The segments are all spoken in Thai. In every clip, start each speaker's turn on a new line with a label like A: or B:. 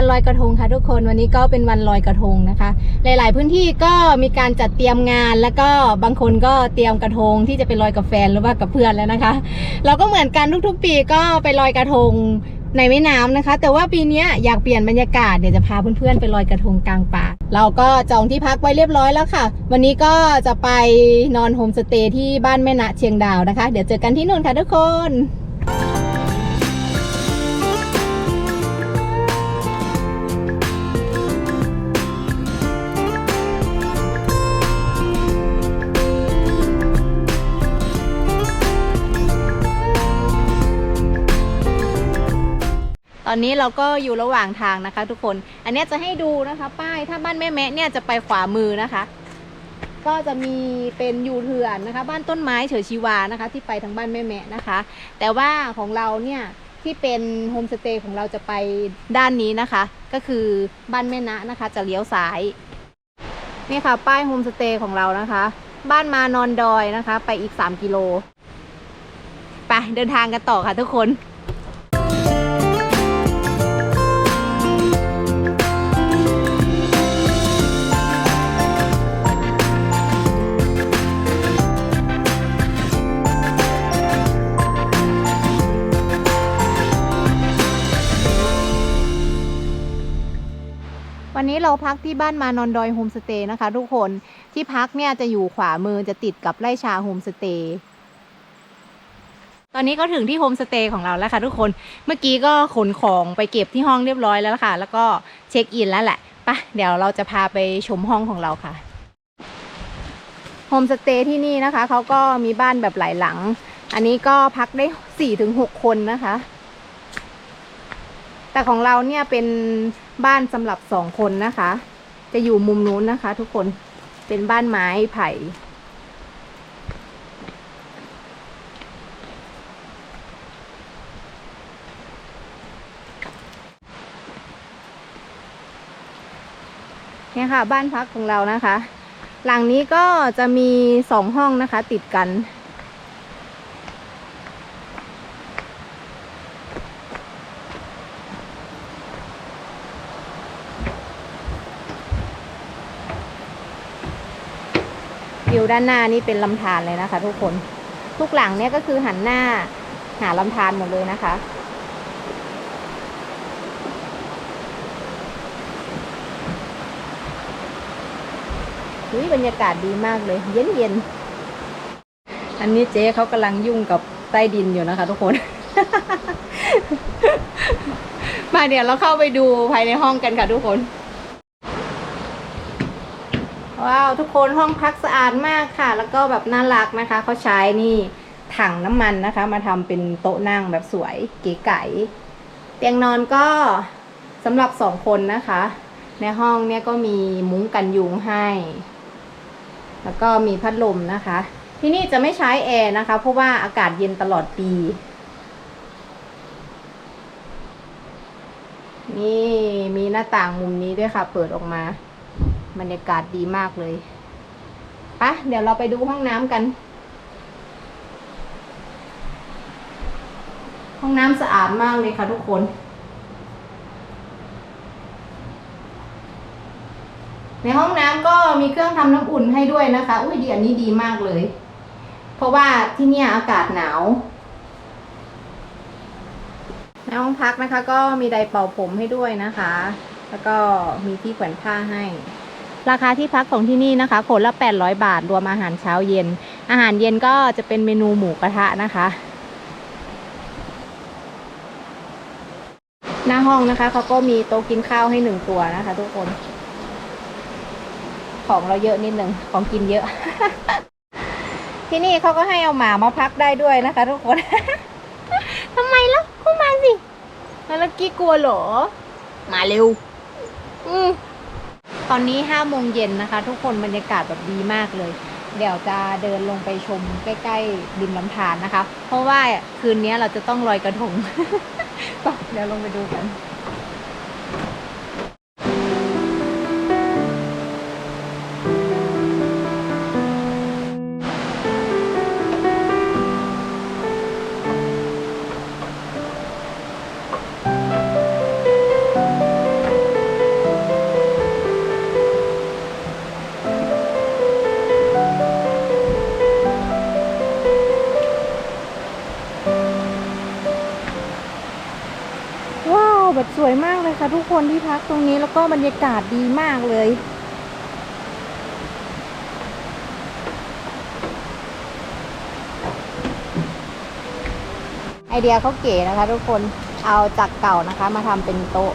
A: วันลอยกระทงค่ะทุกคนวันนี้ก็เป็นวันลอยกระทงนะคะ หลาย ๆ พื้นที่ก็มีการจัดเตรียมงาน แล้วก็บางคนก็เตรียมกระทงที่จะไปลอยกับแฟนหรือว่ากับเพื่อนแล้วนะคะ เราก็เหมือนกันทุก ๆ ปีก็ไปลอยกระทงในแม่น้ำนะคะ แต่ว่าปีนี้อยากเปลี่ยนบรรยากาศเดี๋ยวจะพาเพื่อนๆไปลอยกระทงกลางป่า เราก็จองที่พักไว้เรียบร้อยแล้วค่ะ วันนี้ก็จะไปนอนโฮมสเตย์ที่บ้านแม่นะเชียงดาวนะคะ เดี๋ยวเจอกันที่นู่นค่ะทุกคน อนนี้เราก็อยู่ระหว่างทางนะคะ ทุกคน อันนี้จะให้ดูนะคะ ป้ายถ้าบ้านแม่แมะเนี่ยจะไปขวามือนะคะ ก็จะมีเป็นยูเถื่อนนะคะ บ้านต้นไม้เฉยชีวานะคะ ที่ไปทางบ้านแม่แมะนะคะ แต่ว่าของเราเนี่ยที่เป็นโฮมสเตย์ของเราจะไปด้านนี้นะคะ ก็คือบ้านแม่นะนะคะ จะเลี้ยวซ้ายนี่ค่ะ ป้ายโฮมสเตย์ของเรานะคะ บ้านมานอนดอยนะคะ ไปอีก 3 กิโล ไปเดินทางกันต่อค่ะทุกคน วันนี้เราพักที่บ้านมานอนดอยโฮมสเตย์นะคะ ทุกคนที่พักเนี่ยจะอยู่ขวามือจะติดกับไร่ชาโฮมสเตย์ตอนนี้ก็ถึงที่โฮมสเตย์ของเราแล้วค่ะทุกคนเมื่อกี้ก็ขนของไปเก็บที่ห้องเรียบร้อยแล้วค่ะ แล้วก็เช็คอินแล้วแหละปะเดี๋ยวเราจะพาไปชมห้องของเราค่ะโฮมสเตย์ที่นี่นะคะเขาก็มีบ้านแบบหลายหลัง อันนี้ก็พักได้สี่ถึงหกคนนะคะ แต่ของเราเนี่ยเป็น บ้านสำหรับสองคนนะคะ จะอยู่มุมนู้นนะคะ ทุกคนเป็นบ้านไม้ไผ่เนี่ยค่ะ บ้านพักของเรานะคะ หลังนี้ก็จะมีสองห้องนะคะ ติดกัน วิวด้านหน้านี่เป็นลำธารเลยนะคะ ทุกคน ทุกหลังเนี่ยก็คือหันหน้าหาลำธารหมดเลยนะคะ อุ้ยบรรยากาศดีมากเลย เย็นเย็น อันนี้เจ๊เขากำลังยุ่งกับใต้ดินอยู่นะคะ ทุกคน มาเดี๋ยวเราเข้าไปดูภายในห้องกันค่ะทุกคน ว้าวทุกคนห้องพักสะอาดมากค่ะ แล้วก็แบบน่ารักนะคะเขาใช้นี่ถังน้ำมันนะคะ มาทำเป็นโต๊ะนั่งแบบสวยเก๋ไก๋เตียงนอนก็สำหรับสองคนนะคะ ในห้องเนี่ยก็มีมุ้งกันยุงให้ แล้วก็มีพัดลมนะคะ ที่นี่จะไม่ใช้แอร์นะคะ เพราะว่าอากาศเย็นตลอดปี นี่มีหน้าต่างมุมนี้ด้วยค่ะ เปิดออกมา บรรยากาศดีมากเลยปะเดี๋ยวเราไปดูห้องน้ำกัน ห้องน้ำสะอาดมากเลยค่ะทุกคน ในห้องน้ำก็มีเครื่องทำน้ำอุ่นให้ด้วยนะคะ อุ้ยดีอันนี้ดีมากเลย เพราะว่าที่เนี่ยอากาศหนาวในห้องพักนะคะ ก็มีไดร์เป่าผมให้ด้วยนะคะ แล้วก็มีที่แขวนผ้าให้ ราคาที่พักของที่นี่นะคะ คนละ 800 บาท รวมอาหารเช้าเย็น อาหารเย็นก็จะเป็นเมนูหมูกระทะนะคะ หน้าห้องนะคะเขาก็มีโต๊ะกินข้าวให้หนึ่งตัวนะคะ ทุกคน ของเราเยอะนิดหนึ่งของกินเยอะ ที่นี่เขาก็ให้เอาหมามาพักได้ด้วยนะคะ ทุกคนทำไมล่ะเข้ามาสิแล้วกี้กลัวเหรอ มาเร็ว อืม ตอนนี้ห้าโมงเย็นนะคะ ทุกคนบรรยากาศแบบดีมากเลย เดี๋ยวจะเดินลงไปชมใกล้ๆริมลำธารนะคะ เพราะว่าคืนนี้เราจะต้องลอยกระทงไปเดี๋ยวลงไปดูกัน ค่ะทุกคนที่พักตรงนี้แล้วก็บรรยากาศดีมากเลย ไอเดียเขาเก๋นะคะทุกคนเอาจากเก่านะคะมาทำเป็นโต๊ะ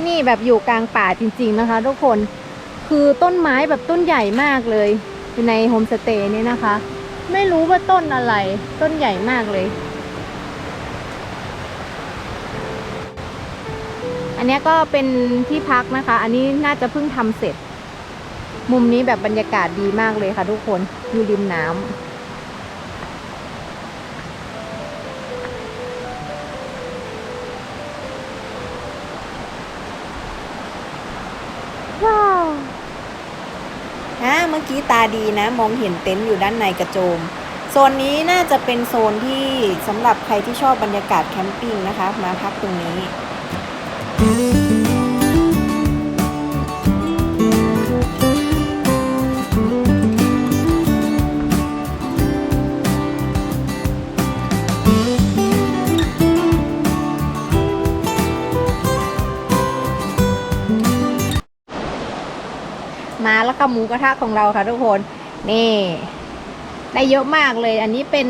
A: ที่นี่แบบอยู่กลางป่าจริง ๆนะคะ ทุกคนคือต้นไม้แบบต้นใหญ่มากเลยในโฮมสเตย์นี่นะคะ ไม่รู้ว่าต้นอะไร ต้นใหญ่มากเลย อันนี้ก็เป็นที่พักนะคะ อันนี้น่าจะเพิ่งทำเสร็จ มุมนี้แบบบรรยากาศดีมากเลยค่ะทุกคนอยู่ริมน้ำ กี้ตาดีนะ มองเห็นเต็นท์อยู่ด้านในกระโจม โซนนี้น่าจะเป็นโซนที่สำหรับใครที่ชอบบรรยากาศแคมปิ้งนะคะ มาพักตรงนี้ มาแล้วก็หมูกระทะของเราค่ะทุกคนนี่ได้เยอะมากเลย อันนี้เป็น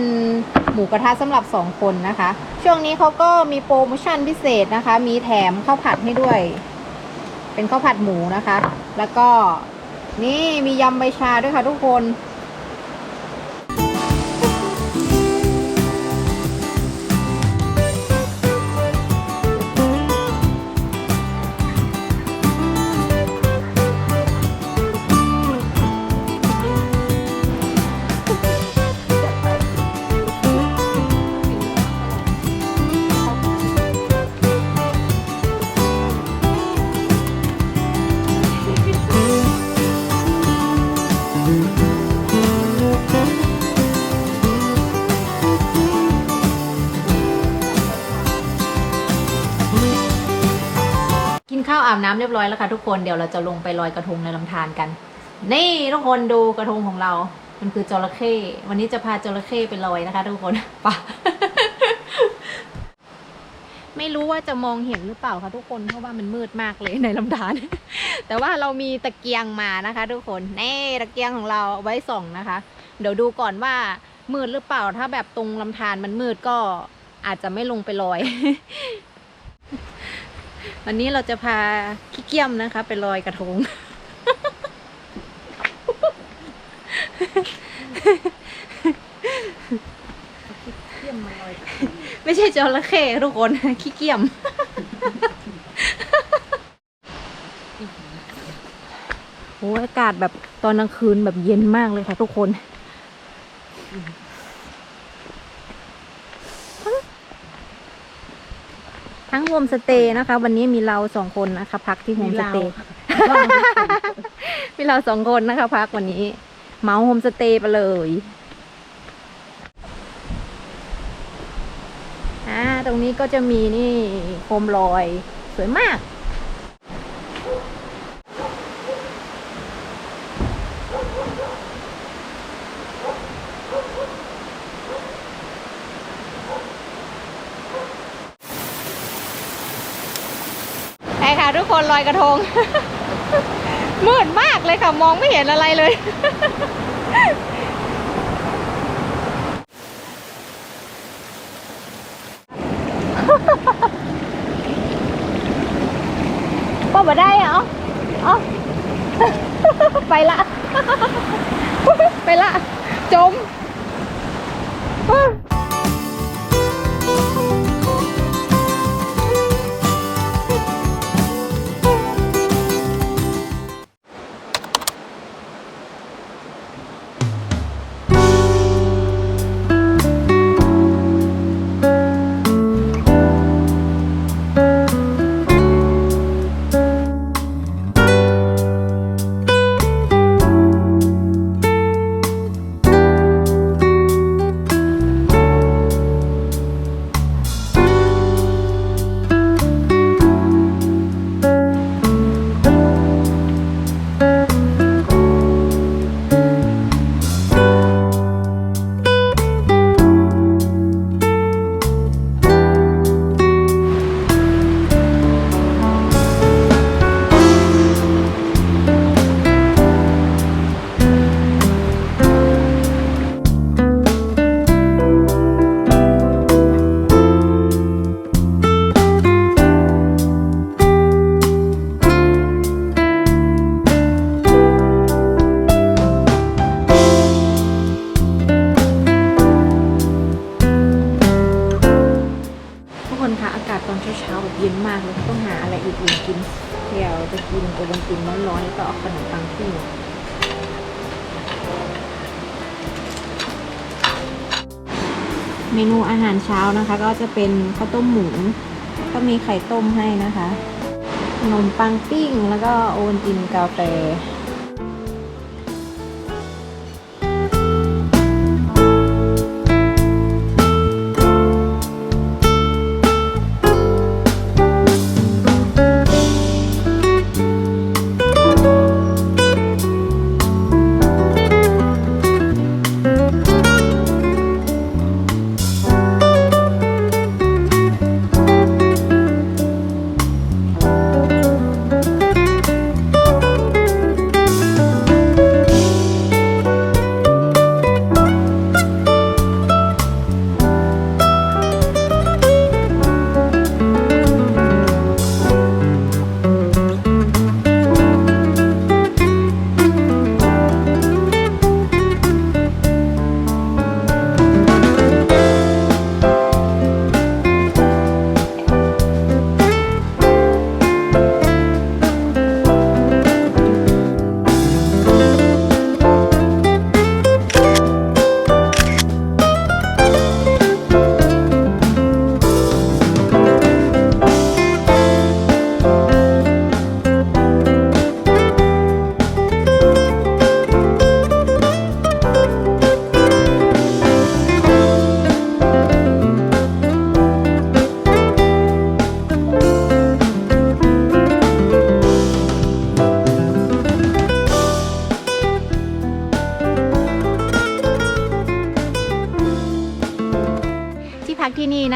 A: หมูกระทะสำหรับสองคนนะคะ ช่วงนี้เขาก็มีโปรโมชั่นพิเศษนะคะ มีแถมข้าวผัดให้ด้วย เป็นข้าวผัดหมูนะคะ แล้วก็นี่มียำใบชาด้วยค่ะทุกคน ข้าวอาบน้ำเรียบร้อยแล้วค่ะทุกคนเดี๋ยวเราจะลงไปลอยกระทงในลำธารกัน นี่ทุกคนดูกระทงของเรา มันคือจระเข้วันนี้จะพาจระเข้ไปลอยนะคะ ทุกคนไปะไม่รู้ว่าจะมองเห็นหรือเปล่าคะทุกคนเพราะว่ามันมืดมากเลยในลำธารแต่ว่าเรามีตะเกียงมานะคะ ทุกคนนี่ตะเกียงของเราเอาไว้ส่องนะคะ เดี๋ยวดูก่อนว่ามืดหรือเปล่าถ้าแบบตรงลำธารมันมืดก็อาจจะไม่ลงไปลอย วันนี้เราจะพาขี้เกียมนะคะ ไปลอยกระทงไม่ใช่จระเข้ทุกคน ขี้เกียม โอ้ยอากาศแบบตอนกลางคืนแบบเย็นมากเลยค่ะทุกคน ทั้งโฮมสเตย์นะคะ วันนี้มีเราสองคนนะคะ พักที่โฮมสเตย์มีเราสองคนนะคะ พักวันนี้เหมาโฮมสเตย์ไปเลยอ่าตรงนี้ก็จะมีนี่โคมลอยสวยมาก ทุกคนลอยกระทง มืดมากเลยค่ะ มองไม่เห็นอะไรเลยป้าได้เหรออ๋อไปละ ไปละ จม เย็นมากเลยต้องหาอะไรอื่นๆกินเดี๋ยวจะกินโอวันตินร้อนๆแล้วก็เอาขนมปังปิ้งเมนูอาหารเช้านะคะ ก็จะเป็นข้าวต้มหมูก็มีไข่ต้มให้นะคะขนมปังปิ้ง แล้วก็โอวันตินกาแฟ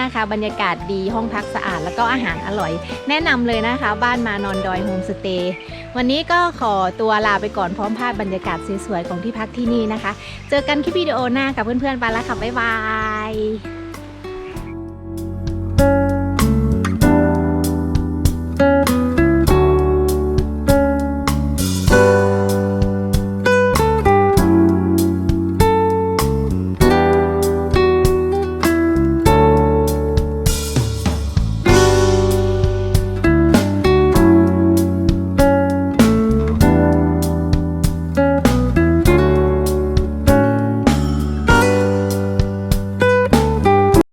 A: นะคะ บรรยากาศดีห้องพักสะอาดแล้วก็อาหารอร่อย แนะนำเลยนะคะ บ้านมานอนดอยโฮมสเตย์วันนี้ก็ขอตัวลาไปก่อนพร้อมภาพบรรยากาศสวยๆของที่พักที่นี่นะคะ เจอกันคลิปวิดีโอหน้ากับเพื่อนๆไปแล้วค่ะบ๊ายบาย